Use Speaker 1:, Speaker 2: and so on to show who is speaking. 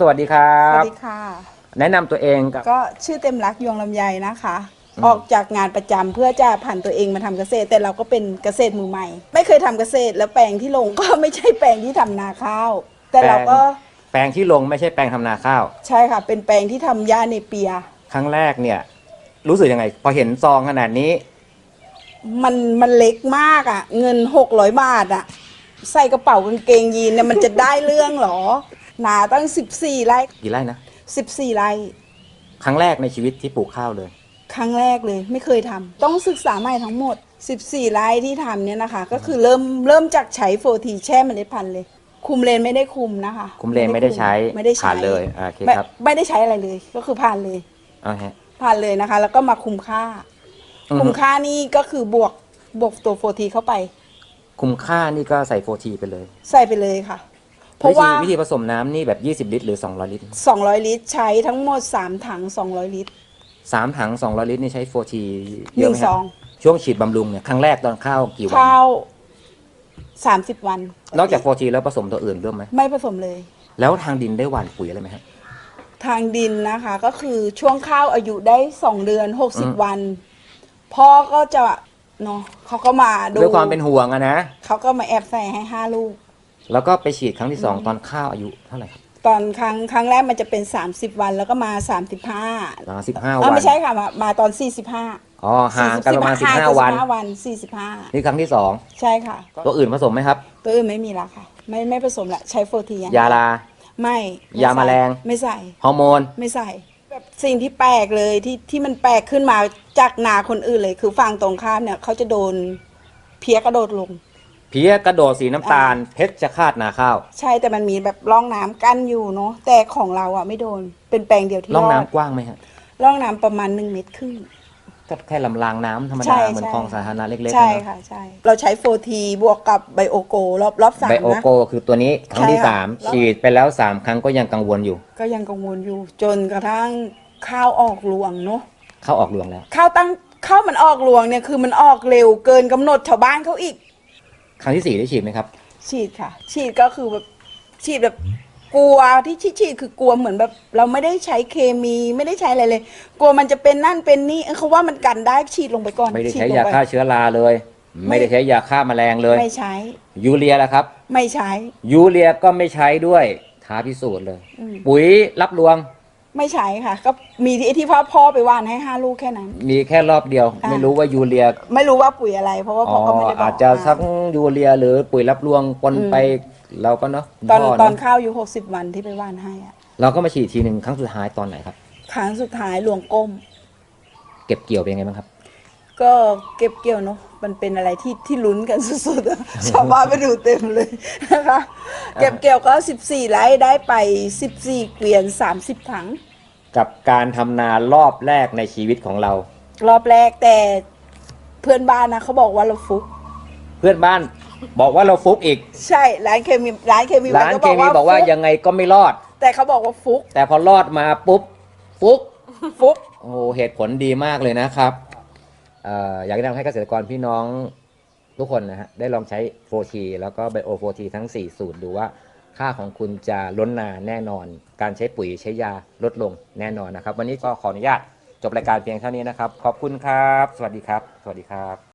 Speaker 1: สวัสดีครั
Speaker 2: สวั
Speaker 1: บ
Speaker 2: สดีค่ะ
Speaker 1: แนะนำตัวเองกับ
Speaker 2: ก็ชื่อเต็มรักยวงลำไยนะคะ
Speaker 1: อืม
Speaker 2: ออกจากงานประจำเพื่อจะผ่านตัวเองมาทำเกษตร แต่เราก็เป็นเกษตรมือใหม่ ไม่เคยทำเกษตรแล้วแปลงที่ลง ก็ไม่ใช่แปลงที่ทำนาข้าว แต่เราก็
Speaker 1: แปลงที่ลงไม่ใช่แปลงทำนาข้าว
Speaker 2: ใช่ค่ะ เป็นแปลงที่ทำหญ้าเนเปีย
Speaker 1: ครั้งแรกเนี่ย รู้สึกยังไง พอเห็นซองขนาดนี้
Speaker 2: มันมันเล็กมากอะ่ะ เงินหกร้อยบาทอะ่ะ ใส่กระเป๋ากางเกงยีนเนี่ยมันจะได้เรื่องเหรอ นาตั้งสิบสี่ไร่
Speaker 1: กี่ไร่นะ
Speaker 2: สิบสี่ไร่
Speaker 1: ครั้งแรกในชีวิตที่ปลูกข้าวเลย
Speaker 2: ครั้งแรกเลยไม่เคยทำต้องศึกษาใหม่ทั้งหมด 14ไร่ที่ทำเนี่ยนะคะ ก็คือเริ่มเริ่มจากใช้โฟทีแช่เมล็ดพันธุ์เลย คุมเลนไม่ได้คุมนะคะ
Speaker 1: คุมเลนไม่ได้ใช้
Speaker 2: ไม่ได้ใช้
Speaker 1: ผ่านเลยอ่าโอเค
Speaker 2: ไม่
Speaker 1: ครับ
Speaker 2: ไม่ได้ใช้อะไรเลย ก็คือผ่านเลย
Speaker 1: เอาฮะ
Speaker 2: ผ่านเลยนะคะ แล้วก็มาคุมค่า
Speaker 1: อือฮึ
Speaker 2: คุมค่านี่ก็คือบวกบวกตัวโฟทีเข้าไป
Speaker 1: คุมค่านี่ก็ใส่โฟทีไปเลย
Speaker 2: ใส่ไปเลยค่ะ เพราะ
Speaker 1: วิธี
Speaker 2: ว่า
Speaker 1: วิธีผสมน้ำนี่แบบ 20 ลิตรหรือ 200 ลิตร
Speaker 2: 200 ลิตร ใช้ทั้งหมด 3 ถัง 200 ลิตร
Speaker 1: สามถัง 200 ลิตรนี่ใช้โฟที
Speaker 2: ห
Speaker 1: เยอะ
Speaker 2: นึ่
Speaker 1: ไห
Speaker 2: ง
Speaker 1: ม
Speaker 2: ซ
Speaker 1: ครั
Speaker 2: อบง
Speaker 1: ช่วงฉีดบำรุงเนี่ยครั้งแรกตอนข้าวกี่วัน
Speaker 2: ข้าว30 วัน
Speaker 1: นอกจากโฟทีแล้วผสมตัวอื่นด้วยไหม
Speaker 2: ไม่ผสมเลย
Speaker 1: แล้วทางดินได้หว่านปุ๋ยอะไรไหมครับ
Speaker 2: ทางดินนะคะก็คือช่วงข้าวอายุได้สองเดือนหกสิบ
Speaker 1: อืม
Speaker 2: วัน พ่อก็จะเนาะเขาก็มาดู
Speaker 1: ด้วยความเป็นห่วงอะนะ
Speaker 2: เขาก็มาแอบใส่ให้ห้าลูก
Speaker 1: แล้วก็ไปฉีดครั้งที่สองตอนข้าวอายุเท่าไหร่ครับ
Speaker 2: ตอนครั้งครั้งแรกมันจะเป็น 30 วันแล้วก็มา 35
Speaker 1: ประมาณสิบห้า
Speaker 2: เอ
Speaker 1: วั
Speaker 2: อนไม่ใช่ค่ะมามาตอน 45
Speaker 1: อ๋อห่างกันประมาณสิบห้า
Speaker 2: 45
Speaker 1: วัน
Speaker 2: 15วัน
Speaker 1: นี่ครั้งที่สอง
Speaker 2: 45ใช่ค่ะ
Speaker 1: ตัวอื่นผสมไหมครับ
Speaker 2: ตัวอื่นไม่มีละค่ะ ไม่ไม่ผสมละใช้โฟทีอย่าง
Speaker 1: ยาลา
Speaker 2: ไม่ไยา
Speaker 1: แมลง
Speaker 2: ไม่ใส่
Speaker 1: ฮอร์โมน
Speaker 2: ไม่ใส่แบบสิ่งที่แปลกเลยที่ที่มันแปลกขึ้นมาจากนาคนอื่นเลย คือฝั่งตรงข้ามเนี่ยเขาจะโดนเพี้ยกระโดดลง
Speaker 1: เพี้ยกระโดดสีน้ำตาล เพชรจะคาดนาข้าว
Speaker 2: ใช่แต่มันมีแบบร่องน้ำกั้นอยู่เนาะแต่ของเราอะไม่โดนเป็นแปลงเดียวที่
Speaker 1: ร่อง
Speaker 2: รอ
Speaker 1: น้ำ
Speaker 2: ด
Speaker 1: กว้างไหมฮะ
Speaker 2: ร่องน้ำประมาณหนึ่งเมตรครึ่ง
Speaker 1: ก็แค่ลำรางน้ำธรรม
Speaker 2: ใช่
Speaker 1: ดา เหมือน
Speaker 2: ใช่
Speaker 1: คลองสาธารณะเล็กๆ
Speaker 2: ใช่
Speaker 1: นะ
Speaker 2: ค่ะใช่ เราใช้โฟทีบวกกับไบโอโกรอบรอบสาม
Speaker 1: ไบโอ
Speaker 2: นะ
Speaker 1: โกคือตัวนี้ครั้งที่
Speaker 2: ใช่ค่ะ
Speaker 1: สาม
Speaker 2: แล้ว
Speaker 1: ฉีดไปแล้วสามครั้งก็ยังกังวลอยู่
Speaker 2: ก็ยังกังวลอยู่ จนกระทั่งข้าวออกรวงเนาะ
Speaker 1: เข้าออกรวงแล้ว
Speaker 2: ข้าวตั้งข้าวมันออกรวงเนี่ยคือมันออกเร็วเกินกำหนดชาวบ้านเขาอีก
Speaker 1: ครั้งที่สี่ได้ฉีดไหมครับ
Speaker 2: ฉีดค่ะ ฉีดก็คือแบบฉีดแบบกลัวที่ฉีดฉีดคือกลัวเหมือนแบบ เราไม่ได้ใช้เคมีไม่ได้ใช้อะไรเลย กลัวมันจะเป็นนั่นเป็นนี่เออเขาว่ามันกันได้ฉีดลงไปก่อน
Speaker 1: ไม่ได้
Speaker 2: ฉี
Speaker 1: ใช้
Speaker 2: ลง
Speaker 1: ยา
Speaker 2: ไป
Speaker 1: ฆ่าเชื้อราเลยไม่ได้ใช้ยาฆ่าแมลงเลย
Speaker 2: ไม่ใช้
Speaker 1: ยูเรียล่ะครับ
Speaker 2: ไม่ใช้
Speaker 1: ยูเรียก็ไม่ใช้ด้วยท้าพิสูจน์เลย
Speaker 2: อืม
Speaker 1: ปุ๋ยรับรวง
Speaker 2: ไม่ใช้ค่ะ ก็มีที่ที่พ่อพ่อไปหว่านให้ห้าลูกแค่นั้น
Speaker 1: มีแค่รอบเดียว
Speaker 2: อ่า
Speaker 1: ไม่รู้ว่ายูเรีย
Speaker 2: ไม่รู้ว่าปุ๋ยอะไร เพราะว่า
Speaker 1: อ๋
Speaker 2: พ่
Speaker 1: อ
Speaker 2: อก็ไม่ได้บอก
Speaker 1: อาจจะสักยูเรียหรือปุ๋ยรับรวงปน
Speaker 2: อืม
Speaker 1: ไปเราก็เนาะ
Speaker 2: ตอน
Speaker 1: พ่
Speaker 2: ตอน
Speaker 1: เะ
Speaker 2: ข้าวอยู่หกสิบวันที่ไปหว่านให้อะ
Speaker 1: เราก็มาฉีดทีหนึ่งครั้งสุดท้ายตอนไหนครับ
Speaker 2: ครั้งสุดท้ายหลวงก้ม
Speaker 1: เก็บเกี่ยวเป็นยังไงบ้างครับ
Speaker 2: ก็เก็บเกี่ยวเนาะมันเป็นอะไรที่ที่ลุ้นกันสุดๆอะชาวบ้านไปดูเต็มเลยนะคะเก็บเกี่ยวก็ 14 ไร่ได้ไป 14 เกวียน 30 ถัง
Speaker 1: กับการทำนารอบแรกในชีวิตของเรา
Speaker 2: รอบแรกแต่เพื่อนบ้านนะเขาบอกว่าเราฟุก
Speaker 1: เพื่อนบ้านบอกว่าเราฟุกอีก
Speaker 2: ใช่ร้านเคมีร้านเคมี
Speaker 1: ร้านเคมีบอกว่า
Speaker 2: ฟุ
Speaker 1: ยังไงก็ไม่รอด
Speaker 2: แต่เขาบอกว่าฟุก
Speaker 1: แต่พอรอดมาปุ๊บฟุก
Speaker 2: ฟุก
Speaker 1: โอ้โหเหตุผลดีมากเลยนะครับเอยากแนะนำให้เกษตรกรพี่น้องทุกคนนะฮะได้ลองใช้ 4T แล้วก็ Bio 4T ทั้ง 4 สูตรดูว่าค่าของคุณจะล้นนาแน่นอน การใช้ปุ๋ยใช้ยาลดลงแน่นอนนะครับ วันนี้ก็ขออนุญาตจบรายการเพียงเท่านี้นะครับ ขอบคุณครับ สวัสดีครับ สวัสดีครับ